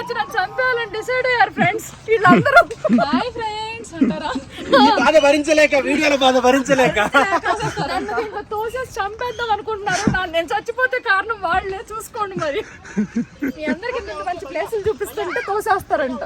వచ్చి నన్ను చంపేయాలని డిసైడ్ అయ్యారు ఫ్రెండ్స్ వీళ్ళందరూ. హాయ్ ఫ్రెండ్స్ అంటారా? బాధ భరించలేక వీడియోల బాధ భరించలేక. నన్ను దీంట్లో తోసేసి చంపేద్దాం అనుకుంటున్నారు. నా- నేను చచ్చిపోతే కారణం వాళ్ళే చూసుకోండి మరి. మీ అందరికి మంచి మంచి ప్లేసులు చూపిస్తుంటే తోసేస్తారంట.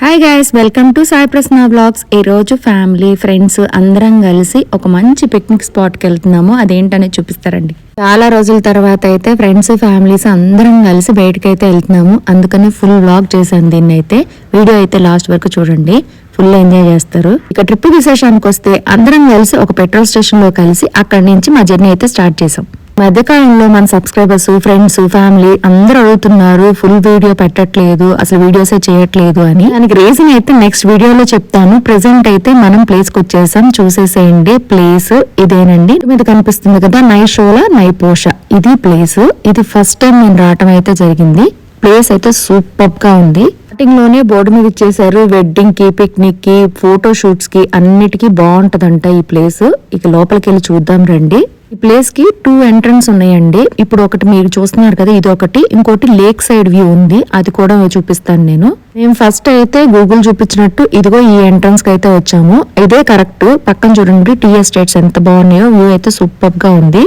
Hi guys welcome to Sai Prasanna blogs ఈ రోజు ఫ్యామిలీ ఫ్రెండ్స్ అందరం కలిసి ఒక మంచి పిక్నిక్ స్పాట్కి వెళ్తున్నాము. అదేంటనేది చూపిస్తారండి. చాలా రోజుల తర్వాత అయితే ఫ్రెండ్స్ ఫ్యామిలీస్ అందరం కలిసి బయటకు అయితే వెళ్తున్నాము. అందుకని ఫుల్ వ్లాగ్ చేశాను దీన్ని అయితే వీడియో అయితే లాస్ట్ వరకు చూడండి. ఫుల్ ఎంజాయ్ చేస్తారు. ఇక ట్రిప్ విశేషానికి వస్తే అందరం కలిసి ఒక పెట్రోల్ స్టేషన్లో కలిసి అక్కడి నుంచి మా జర్నీ అయితే స్టార్ట్ చేసాం మధ్యకాలంలో మన సబ్స్క్రైబర్స్ ఫ్రెండ్స్ ఫ్యామిలీ అందరూ అడుగుతున్నారు ఫుల్ వీడియో పెట్టట్లేదు అసలు వీడియోసే చేయట్లేదు అని. దానికి రీజన్ అయితే నెక్స్ట్ వీడియోలో చెప్తాను. ప్రెసెంట్ అయితే మనం ప్లేస్కి వచ్చేసాం. చూసేసేయండి. ప్లేస్ ఇదేనండి. మీద కనిపిస్తుంది కదా నై షోలా నై పోష ఇది ప్లేస్ ఇది ఫస్ట్ టైం నేను రావటం అయితే జరిగింది. ప్లేస్ అయితే సూపర్గా ఉంది. స్టార్టింగ్లోనే బోర్డు మీద ఇచ్చేసారు వెడ్డింగ్కి పిక్నిక్కి ఫోటో షూట్స్కి అన్నిటికీ బాగుంటదంట ఈ ప్లేస్ ఇక లోపలికి వెళ్ళి చూద్దాం రండి. ఈ ప్లేస్కి టూ ఎంట్రన్స్ ఉన్నాయండి. ఇప్పుడు ఒకటి మీరు చూస్తున్నారు కదా ఇది ఒకటి ఇంకోటి లేక్ సైడ్ వ్యూ ఉంది. అది కూడా చూపిస్తాను నేను. మేము ఫస్ట్ అయితే గూగుల్ చూపించినట్టు ఇదిగో ఈ ఎంట్రన్స్కి అయితే వచ్చాము. ఇదే కరెక్ట్ పక్కన చూడండి టీ ఎస్టేట్స్ ఎంత బాగున్నాయో వ్యూ అయితే సూపర్గా ఉంది.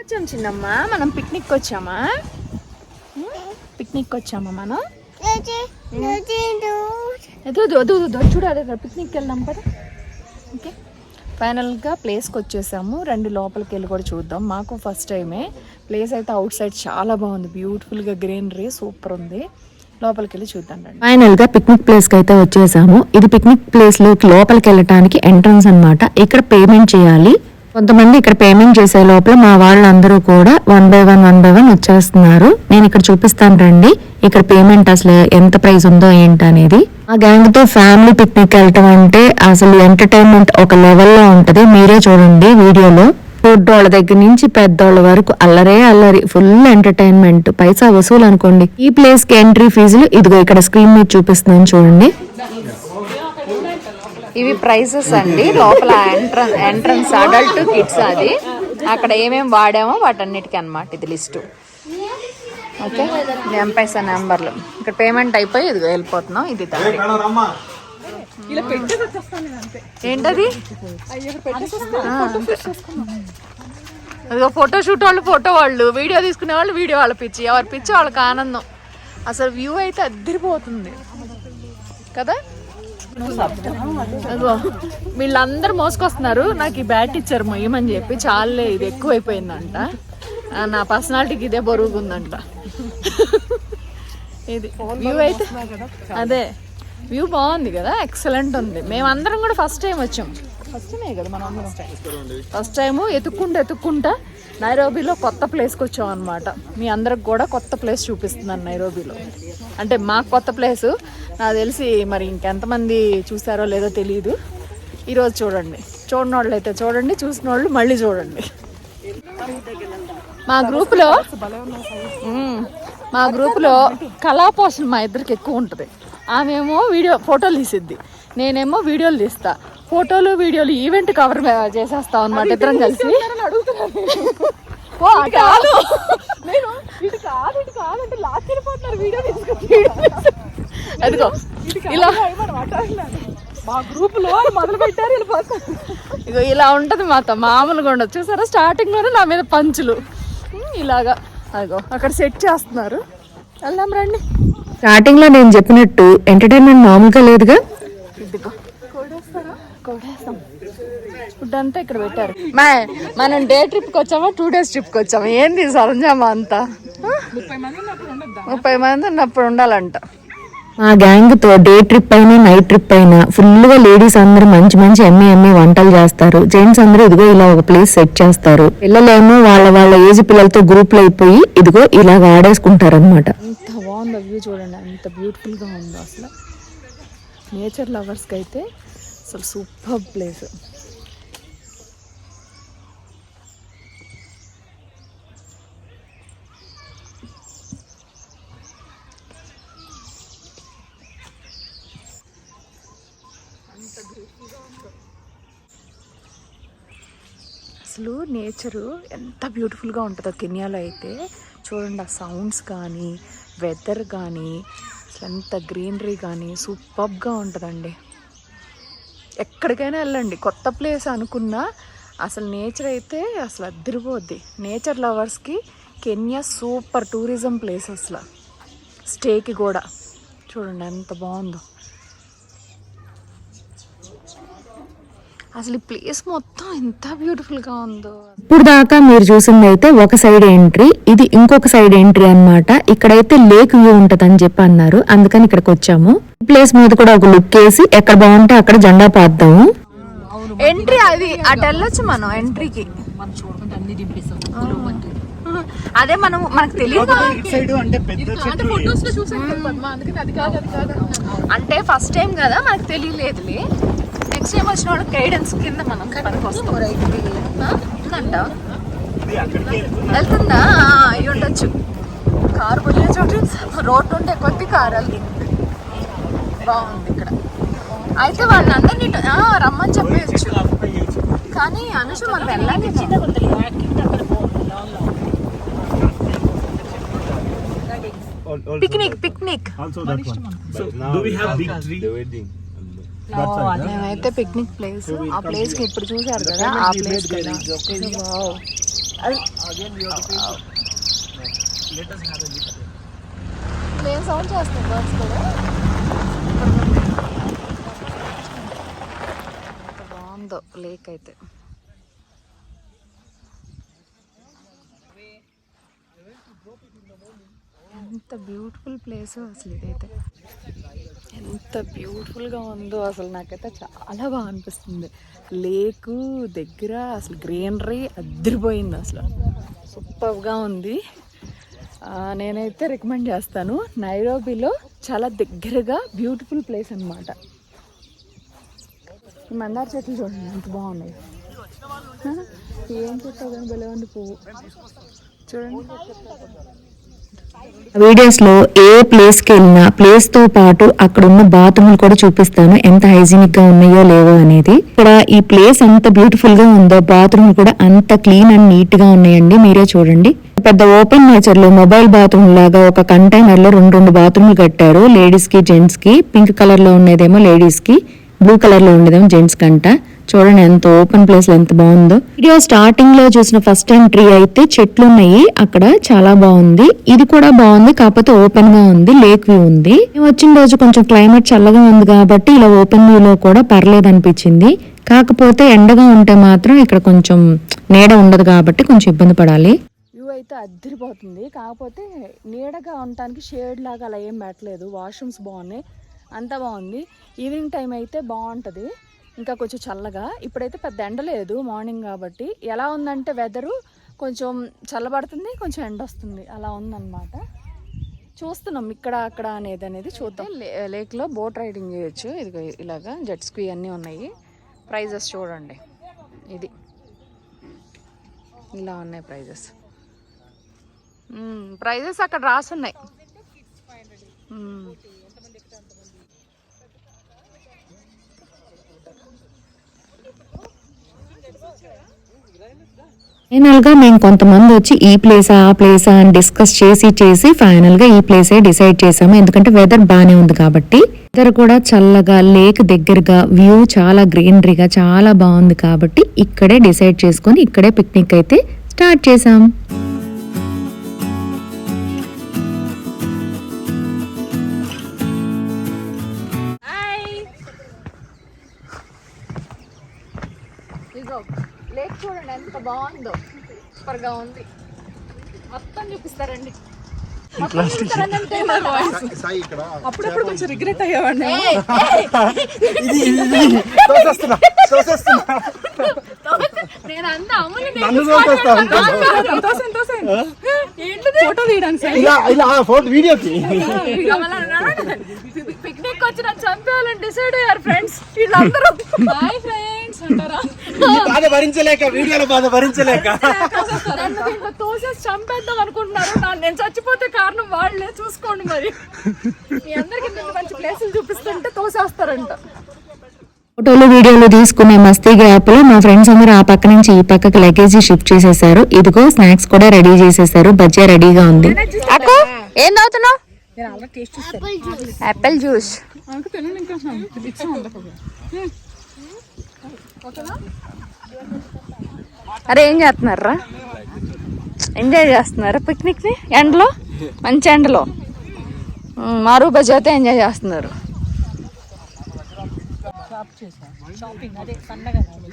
వచ్చాం చిన్నమ్మ. మనం పిక్నిక్ వచ్చామా? పిక్నిక్ వచ్చామా మనం? ఎదు వద్దు వద్దు వద్దు చూడు అదే పిక్నిక్ వెళ్దాం కదా ఓకే. ఫైనల్గా ప్లేస్కి వచ్చేసాము రెండు లోపలికి వెళ్ళి కూడా చూద్దాం. మాకు ఫస్ట్ టైమే. ప్లేస్ అయితే అవుట్ సైడ్ చాలా బాగుంది. బ్యూటిఫుల్గా గ్రీనరీ సూపర్ ఉంది. లోపలికి వెళ్ళి చూద్దాం ఫైనల్గా పిక్నిక్ ప్లేస్కి అయితే వచ్చేసాము. ఇది పిక్నిక్ ప్లేస్లోకి లోపలికి వెళ్ళటానికి ఎంట్రన్స్ అన్నమాట. ఇక్కడ పేమెంట్ చేయాలి. కొంతమంది ఇక్కడ పేమెంట్ చేసే లోపల మా వాళ్ళందరూ కూడా one by one one by one వచ్చేస్తున్నారు. నేను ఇక్కడ చూపిస్తాను రండి. ఇక్కడ పేమెంట్ అసలు ఎంత ప్రైస్ ఉందో ఏంటి అనేది. ఆ గ్యాంగ్తో ఫ్యామిలీ పిక్నిక్ వెళ్ళటం అంటే అసలు ఎంటర్టైన్మెంట్ ఒక లెవెల్లో ఉంటది. మీరే చూడండి వీడియోలో. వాళ్ళ దగ్గర నుంచి పెద్దోళ్ళ వరకు అల్లరే అల్లరి ఫుల్ ఎంటర్టైన్మెంట్ పైసా వసూలు అనుకోండి. ఈ ప్లేస్కి ఎంట్రీ ఫీజులు ఇదిగో ఇక్కడ స్క్రీన్ మీద చూపిస్తున్నాను చూడండి. ఇవి ప్రైసెస్ అండి. లోపల ఎంట్రన్స్ ఎంట్రన్స్ అడల్ట్ కిడ్స్ అది. అక్కడ ఏమేమి వాడామో వాటన్నిటికీ అనమాట ఇది లిస్టు. ఓకే? ఎంపైసా నెంబర్లు. ఇక్కడ పేమెంట్ అయిపోయి ఇది వెళ్ళిపోతున్నాం. ఇది ఏంటది. అదిగో ఫోటో షూట్ వాళ్ళు ఫోటో వాళ్ళు వీడియో తీసుకునే వాళ్ళు వీడియో వాళ్ళ పిచ్చి. ఎవరి పిచ్చి వాళ్ళకి ఆనందం. అసలు వ్యూ అయితే అద్దరిపోతుంది. కదా? వీళ్ళందరూ మోసుకొస్తున్నారు. నాకు ఈ బ్యాట్ ఇచ్చారు మొయ్యమని చెప్పి. చాలే ఇది ఎక్కువైపోయిందంట. నా పర్సనాలిటీకి ఇదే బరువుగుందంట. ఇది వ్యూ అయితే అదే వ్యూ బాగుంది కదా ఎక్సలెంట్ ఉంది. మేమందరం కూడా ఫస్ట్ టైం వచ్చాం. ఫస్ట్ టైమే కదా మనం ఫస్ట్ టైం ఎత్తుక్కుంటూ ఎత్తుక్కుంటా నైరోబీలో కొత్త ప్లేస్కి వచ్చాం అనమాట మీ అందరికి కూడా కొత్త ప్లేస్ చూపిస్తున్నాను నైరోబీలో. అంటే మాకు కొత్త ప్లేసు నాకు తెలిసి మరి ఇంకెంతమంది చూసారో లేదో తెలియదు ఈరోజు చూడండి. చూడని వాళ్ళు అయితే చూడండి చూసిన వాళ్ళు మళ్ళీ చూడండి. మా గ్రూపులో మా గ్రూపులో కళాపోషణ మా ఇద్దరికి ఎక్కువ ఉంటుంది. ఆమెమో వీడియో ఫోటోలు తీసిద్ది. నేనేమో వీడియోలు తీస్తాను ఫోటోలు వీడియోలు ఈవెంట్ కవర్ చేసేస్తాం అనమాట ఇద్దరం కలిసి. ఓ, కాదు. నేను ఇటు కాదు ఇటు కాదంటే లాక్ వెళ్ళిపోతున్నారు వీడియో తీసుకుని అదిగో ఇలా. మా గ్రూప్లో మొదలు పెట్టారు ఇగో ఇలా ఉంటది మాతో మామూలుగా ఉండదు. చూసారా స్టార్టింగ్లోనే నా మీద పంచులు. ఇలాగా. అదిగో అక్కడ సెట్ చేస్తున్నారు. వెళ్దాం రండి. స్టార్టింగ్లో నేను చెప్పినట్టు ఎంటర్టైన్మెంట్ మామూలుగా లేదుగా. కొడేస్తాం. ఫుడ్ అంతా ఇక్కడ పెట్టారు. మా మనం డే ట్రిప్కి వచ్చామా? టూ డేస్ ట్రిప్కి వచ్చామా? ఏంది సరంజామా అంతా? ముప్పై మంది ఉన్నప్పుడు ఉండాలంట. మా గ్యాంగ్తో డే ట్రిప్ అయినా నైట్ ట్రిప్ అయినా ఫుల్గా లేడీస్ అందరూ మంచి మంచి ఎమ్మె ఎమ్మె వంటలు చేస్తారు. జెంట్స్ అందరూ ఇదిగో ఇలా ఒక ప్లేస్ సెట్ చేస్తారు. పిల్లలేమో వాళ్ళ వాళ్ళ ఏజ్ పిల్లలతో గ్రూప్లో అయిపోయి ఇదిగో ఇలా ఆడేసుకుంటారు అనమాట ఎంత బాగుందో వ్యూ చూడండి ఎంత బ్యూటిఫుల్గా ఉందో అసలు. నేచర్ లవర్స్కి అయితే అసలు సూపర్ ప్లేస్. అసలు నేచరు ఎంత బ్యూటిఫుల్గా ఉంటుందో కెన్యాలో అయితే. చూడండి ఆ సౌండ్స్ కానీ వెదర్ కానీ అసలు ఎంత గ్రీనరీ కానీ సూపర్గా ఉంటుందండి. ఎక్కడికైనా వెళ్ళండి. కొత్త ప్లేస్ అనుకున్నా అసలు నేచర్ అయితే అసలు అద్దరిపోద్ది. నేచర్ లవర్స్కి కెన్యా సూపర్ టూరిజం ప్లేస్ అసలు స్టేకి కూడా. చూడండి ఎంత బాగుందో. అసలు ఈ ప్లేస్ మొత్తం ఎంత బ్యూటిఫుల్గా ఉందో. ఇప్పుడు దాకా మీరు చూసింది అయితే ఒక సైడ్ ఎంట్రీ ఇది ఇంకొక సైడ్ ఎంట్రీ అన్నమాట. ఇక్కడైతే లేక్ వ్యూ ఉంటదని చెప్పి అన్నారు. అందుకని ఇక్కడికి వచ్చాము. ఈ ప్లేస్ మీద కూడా ఒక లుక్ వేసి ఎక్కడ బాగుంటే అక్కడ జెండా పాద్దాము. ఎంట్రీ అది అటు వెళ్ళొచ్చు మనం ఎంట్రీకి అదే మనం మనకు తెలియదు సైడ్ అంటే పెద్ద చెట్లు అంటే ఫస్ట్ టైం కదా మనకు తెలియలేదులే. నెక్స్ట్ టైం వచ్చిన వాళ్ళకి గైడెన్స్ కింద మనం పనికి వస్తాం ఆ? ఉందంట. వెళ్తుందా. అయి ఉండొచ్చు. కారు పోయే చోటు రోడ్డు ఉంటే కొద్ది కారు వెళ్తుంది. బాగుంది ఇక్కడ. అయితే వాళ్ళని అందరినీ రమ్మని చెప్పేయచ్చు. కానీ అనుష మనం వెళ్ళాలి picnic picnic that one. So, do we have big tree? That side, huh? మేమైతే పిక్నిక్ ప్లేస్ ఆ ప్లేస్కి ఇప్పుడు చూసారు కదా ఆ ప్లేస్. ప్లేన్ సౌండ్ చేస్తాయి బర్డ్స్ కూడా. బాగుందో లేక్ అయితే. ఎంత బ్యూటిఫుల్ ప్లేస్ అసలు ఇదైతే. ఎంత బ్యూటిఫుల్గా ఉందో అసలు నాకైతే చాలా బాగా అనిపిస్తుంది. లేకు దగ్గర అసలు గ్రీనరీ అద్దరిపోయింది అసలు. సూపర్గా ఉంది. నేనైతే రికమెండ్ చేస్తాను. నైరోబీలో చాలా దగ్గరగా బ్యూటిఫుల్ ప్లేస్ అన్నమాట. మందార చెట్లు చూడండి ఎంత బాగున్నాయి. ఏం చెట్టు కానీ భలే ఉంది పువ్వు. చూడండి. వీడియోస్లో ఏ ప్లేస్కి వెళ్ళినా ప్లేస్తో పాటు అక్కడ ఉన్న బాత్రూమ్లు కూడా చూపిస్తాను. ఎంత హైజీనిక్గా ఉన్నాయో లేవో అనేది. ఇక్కడ ఈ ప్లేస్ అంత బ్యూటిఫుల్గా ఉందో బాత్రూమ్ కూడా అంత క్లీన్ అండ్ నీట్గా ఉన్నాయండి. మీరే చూడండి. పెద్ద ఓపెన్ నేచర్లో మొబైల్ బాత్రూమ్ లాగా ఒక కంటైనర్లో రెండు రెండు బాత్రూమ్లు కట్టారు. లేడీస్కి జెంట్స్కి పింక్ కలర్లో ఉండేదేమో లేడీస్కి బ్లూ కలర్లో ఉండేదేమో జెంట్స్ కంట చూడండి ఎంత ఓపెన్ ప్లేస్లో ఎంత బాగుందో. వీడియో స్టార్టింగ్లో చూసిన ఫస్ట్ టైం ట్రీ అయితే చెట్లు ఉన్నాయి అక్కడ చాలా బాగుంది. ఇది కూడా బాగుంది కాకపోతే ఓపెన్గా ఉంది లేక్ వ్యూ ఉంది. వచ్చిన రోజు కొంచెం క్లైమేట్ చల్లగా ఉంది కాబట్టి ఇలా ఓపెన్ వ్యూ లో కూడా పర్లేదు అనిపించింది. కాకపోతే ఎండగా ఉంటే మాత్రం ఇక్కడ కొంచెం నీడ ఉండదు కాబట్టి కొంచెం ఇబ్బంది పడాలి. వ్యూ అయితే అద్దరిపోతుంది. కాకపోతే నీడగా ఉండటానికి షేడ్ లాగా అలా ఏం పెట్టలేదు. వాష్రూమ్స్ బాగున్నాయి అంతా బాగుంది. ఈవినింగ్ టైం అయితే బాగుంటుంది. ఇంకా కొంచెం చల్లగా. ఇప్పుడైతే పెద్ద ఎండ లేదు మార్నింగ్ కాబట్టి. ఎలా ఉందంటే వెదరు కొంచెం చల్లబడుతుంది కొంచెం ఎండ వస్తుంది. అలా ఉందన్నమాట. చూస్తున్నాం ఇక్కడ అక్కడ అనేది అనేది చూద్దాం. లే- లేక్లో బోట్ రైడింగ్ చేయొచ్చు. ఇది ఇలాగా జెట్ స్కీ అన్నీ ఉన్నాయి. ప్రైజెస్ చూడండి. ఇది. ఇలా ఉన్నాయి ప్రైజెస్ ప్రైజెస్ అక్కడ రాసున్నాయి. ఫైనల్గా మేము కొంతమంది వచ్చి ఈ ప్లేసా ఆ ప్లేసా అని డిస్కస్ చేసి చేసి ఫైనల్గా ఈ ప్లేసే డిసైడ్ చేసాము. ఎందుకంటే వెదర్ బాగానే ఉంది కాబట్టి. వెదర్ కూడా చల్లగా లేక్ దగ్గరగా వ్యూ చాలా గ్రీనరీగా చాలా బాగుంది కాబట్టి ఇక్కడే డిసైడ్ చేసుకొని ఇక్కడే పిక్నిక్ అయితే స్టార్ట్ చేసాం. ఎంత బాగుందో సూపర్గా ఉంది. మొత్తం చూపిస్తారండి. అప్పుడప్పుడు కొంచెం రిగ్రెట్ అయ్యేవాడిని. నేను అంతా అమ్ములు నన్ను తోసేస్తా ఉంటాను. ఫోటో తీయడానికి ఇలా ఇలా ఫోటో వీడియోకి. పిక్నిక్ వచ్చి నన్ను చంపేయాలని డిసైడ్ అయ్యారు ఫ్రెండ్స్ వీళ్ళందరూ. ఫ్రెండ్స్ అంటారా బాధ భరించలేక వీడియోల బాధ భరించలేక. తోసేసి చంపేద్దాం అనుకుంటున్నారు. నేను చచ్చిపోతే కారణం వాళ్ళే చూసుకోండి మరి. మీ అందరికి మంచి ప్లేసులు చూపిస్తుంటే తోసేస్తారంట. ఫోటోలు వీడియోలు తీసుకునే మస్తీ గ్యాప్లో మా ఫ్రెండ్స్ అందరూ ఆ పక్క నుంచి ఈ పక్కకి లగేజీ షిఫ్ట్ చేసేసారు. ఇదిగో స్నాక్స్ కూడా రెడీ చేసేసారు. బజ్జా రెడీగా ఉంది. అక్క ఏం తాగుతున్నావు యాపిల్ జ్యూస్ అరే ఏం చేస్తున్నారా? ఎంజాయ్ చేస్తున్నారా పిక్నిక్ని? ఎండలో? మంచి ఎండలో? ఉమ్, మారు ఎంజాయ్ చేస్తున్నారు.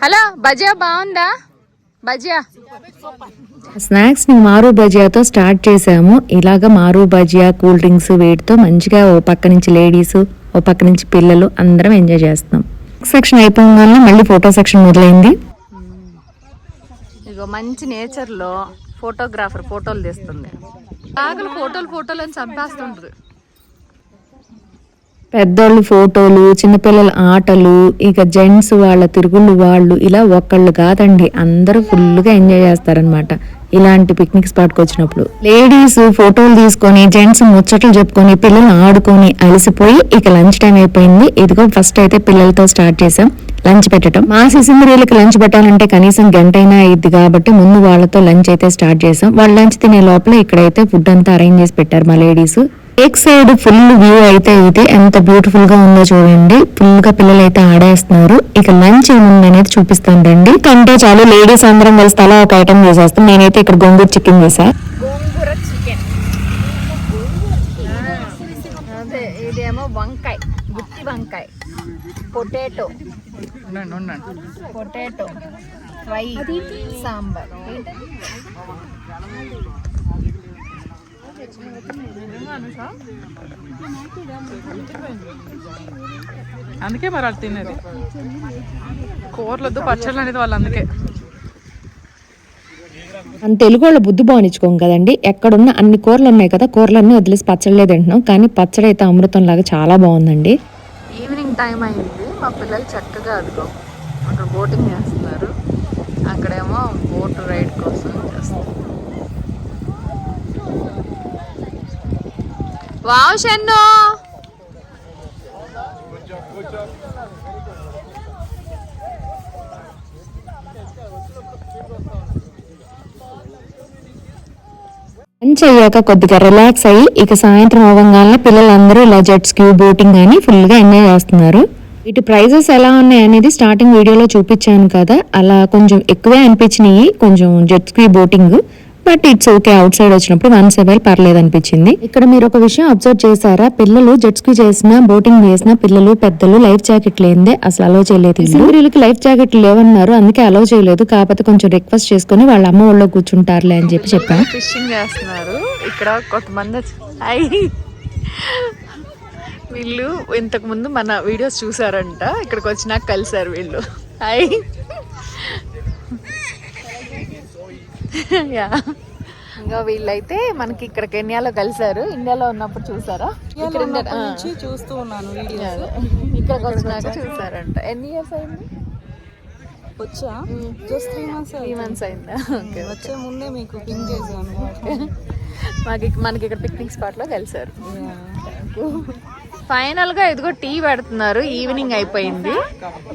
హలో బజియా బాగుందా? బజియా స్నాక్స్ని మారు బజియాతో స్టార్ట్ చేసాము ఇలాగ మారు బజియా కూల్ డ్రింక్స్ వేటితో మంచిగా ఓ పక్క నుంచి లేడీస్ ఓ పక్క నుంచి పిల్లలు అందరం ఎంజాయ్ చేస్తున్నాం. సెక్షన్ అయిపోగానే మళ్ళీ ఫోటో సెక్షన్ మొదలైంది. ఇగో మంచి నేచర్లో ఫోటోగ్రాఫర్ ఫోటోలు తీస్తుంది. ఆకలి ఫోటోలు ఫోటోలు అని చంపేస్తుంటది. పెద్దోళ్ళు ఫోటోలు చిన్నపిల్లల ఆటలు ఇక జెంట్స్ వాళ్ళ తిరుగుళ్ళు వాళ్ళు ఇలా ఒక్కళ్ళు కాదండి అందరూ ఫుల్గా ఎంజాయ్ చేస్తారనమాట ఇలాంటి పిక్నిక్ స్పాట్కి వచ్చినప్పుడు లేడీస్ ఫోటోలు తీసుకొని జెంట్స్ ముచ్చట్లు చెప్పుకొని పిల్లలు ఆడుకొని అలసిపోయి ఇక లంచ్ టైం అయిపోయింది. ఇదిగో ఫస్ట్ అయితే పిల్లలతో స్టార్ట్ చేసాం లంచ్ పెట్టడం మా సిసింద్రీలకి లంచ్ పెట్టాలంటే కనీసం గంట అయినా అయింది కాబట్టి ముందు వాళ్ళతో లంచ్ అయితే స్టార్ట్ చేసాం వాళ్ళు లంచ్ తినే లోపల ఇక్కడైతే ఫుడ్ అంతా అరేంజ్ చేసి పెట్టారు మా ladies break side full view అయితే ఇది ఎంత బ్యూటిఫుల్గా ఉందో చూడండి. ఫుల్గా పిల్లలు అయితే ఆడేస్తున్నారు. ఇక లంచ్ ఏముంది అనేది చూపిస్తాను రండి. కంటే చాలు లేడీస్ అందరం కలిసి తలా ఒక ఐటమ్ చేసేస్తాం నేనైతే ఇక్కడ గోంగూర చికెన్ చేసా ఇదేమో వంకాయ. గుత్తి వంకాయ. పొటాటో. పొటాటో. ఫ్రై. సాంబార్. అందుకే మరి వాళ్ళు తినేది. కూరలొద్దు పచ్చళ్ళు అనేది వాళ్ళు అందుకే. మన తెలుగు వాళ్ళ బుద్ధి బాగునిచ్చుకోం కదండి. ఎక్కడున్న అన్ని కూరలు ఉన్నాయి కదా కూరలన్నీ వదిలేసి పచ్చళ్ళే తింటున్నాం. కానీ పచ్చడి అయితే అమృతం లాగా చాలా బాగుందండి. ఈవినింగ్ టైం అయింది. మా పిల్లలు చక్కగా అదిగో అక్కడ బోటింగ్ చేస్తున్నారు. అక్కడేమో బోట్ రైడ్ కోసం చేస్తారు వావ్ షన్ను. లంచ్ అయ్యాక కొద్దిగా రిలాక్స్ అయ్యి ఇక సాయంత్రం అవ్వగానే పిల్లలందరూ ఇలా జెట్స్ క్యూ బోటింగ్ అని ఫుల్గా ఎంజాయ్ చేస్తున్నారు. వీటి ప్రైజెస్ ఎలా ఉన్నాయి అనేది స్టార్టింగ్ వీడియోలో చూపించాను కదా అలా కొంచెం ఎక్కువే అనిపించినాయి కొంచెం jet ski boating but it's okay outside వచ్చినప్పుడు వన్ సెవెల్ పర్లేదు అనిపించింది ఇక్కడ మీరు ఒక విషయం అబ్జర్వ్ చేశారా? పిల్లలు జెట్ స్కీ చేసిన బోటింగ్ చేసిన పిల్లలు పెద్దలు లైఫ్ జాకెట్ లేదే అసలు అలో చేయలేదు వీళ్ళకి లైఫ్ జాకెట్ లేవన్నారు అందుకే అలో చేయలేదు. కాకపోతే కొంచెం రిక్వెస్ట్ చేసుకుని వాళ్ళ అమ్మ ఒళ్ళో కూర్చుంటారులే అని చెప్పి చెప్పాను. ఫిషింగ్ చేస్తున్నారు. ఇక్కడ కొంతమంది వీళ్ళు ఇంతకు ముందు మన వీడియోస్ చూసారంట. ఇక్కడికి వచ్చినాక కలిసారు వీళ్ళు. అయ్యి యా ఇంకా వీళ్ళైతే మనకి ఇక్కడ కెన్యాలో కలిసారు ఇండియాలో ఉన్నప్పుడు చూసారా? ఇక్కడ. నుంచి చూస్తూ ఉన్నాను వీడియోస్. ఇక్కడికి వచ్చినాక చూసారంట. ఎన్ని ఇయర్స్ అయింది? వచ్చా? Just three months three months అయిందా. ఓకే వచ్చే ముందే మీకు పింక్ చేశాను. మాకు మనకి ఇక్కడ పిక్నిక్ స్పాట్లో కలిసారు ఫైనల్గా ఇదిగో టీ పెడుతున్నారు. ఈవినింగ్ అయిపోయింది.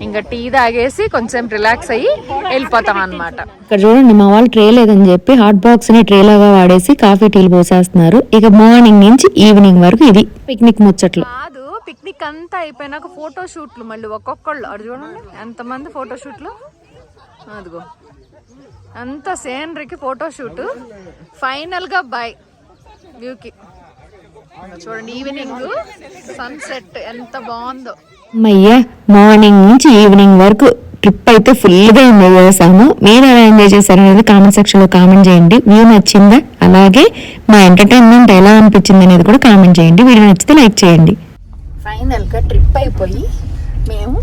ఇంకా టీ తాగేసి కొంచెం రిలాక్స్ అయ్యి వెళ్ళిపోతాం అన్నమాట. ఇక్కడ చూడండి మా వాళ్ళు ట్రే లేదని చెప్పి హాట్ బాక్స్ని ట్రే లాగా వాడేసి కాఫీ టీలు పోసేస్తున్నారు. ఇక మార్నింగ్ నుంచి ఈవినింగ్ వరకు ఇది పిక్నిక్ ముచ్చట్లు. కాదు పిక్నిక్ అంతా అయిపోయినాక ఫోటో షూట్లు మళ్ళీ ఒక్కొక్కళ్ళు. అడు చూడండి ఎంతమంది ఫోటో షూట్లు అదిగో. అంత సేనరీకి ఫోటో షూట్ ఫైనల్గా బై వ్యూకి చూడండి ఈవినింగ్ సన్సెట్ ఎంత బాగుందో. అమ్మయ్యా మార్నింగ్ నుంచి ఈవినింగ్ వరకు ట్రిప్ అయితే ఫుల్గా ఎంజాయ్ చేసాము మీరు ఎలా ఎంజాయ్ చేశారు అనేది కామెంట్ సెక్షన్లో కామెంట్ చేయండి. వ్యూ నచ్చిందా? అలాగే మా ఎంటర్టైన్మెంట్ ఎలా అనిపించింది అనేది కూడా కామెంట్ చేయండి. వీడియో నచ్చితే లైక్ చేయండి. ఫైనల్గా ట్రిప్ అయిపోయి మేము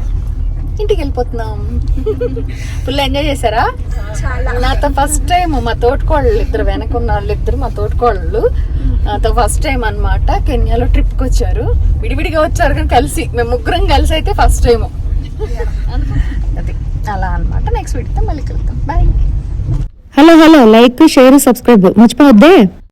ఇంటికి వెళ్ళిపోతున్నాం ఫుల్ ఎంజాయ్ చేశారా నాతో ఫస్ట్ టైం మా తోటికోళ్ళు ఇద్దరు వెనకున్న వాళ్ళు ఇద్దరు మా తోటికోళ్ళు. నాతో ఫస్ట్ టైం అన్నమాట. కెన్యాలో ట్రిప్కి వచ్చారు. విడివిడిగా వచ్చారు కానీ కలిసి. మేము ముగ్గురం కలిసి అయితే ఫస్ట్ టైం అది. అలా అన్నమాట. నెక్స్ట్ వీడితో మళ్ళీ కలుద్దాం. Bye hello hello like share subscribe మర్చిపోవద్దే?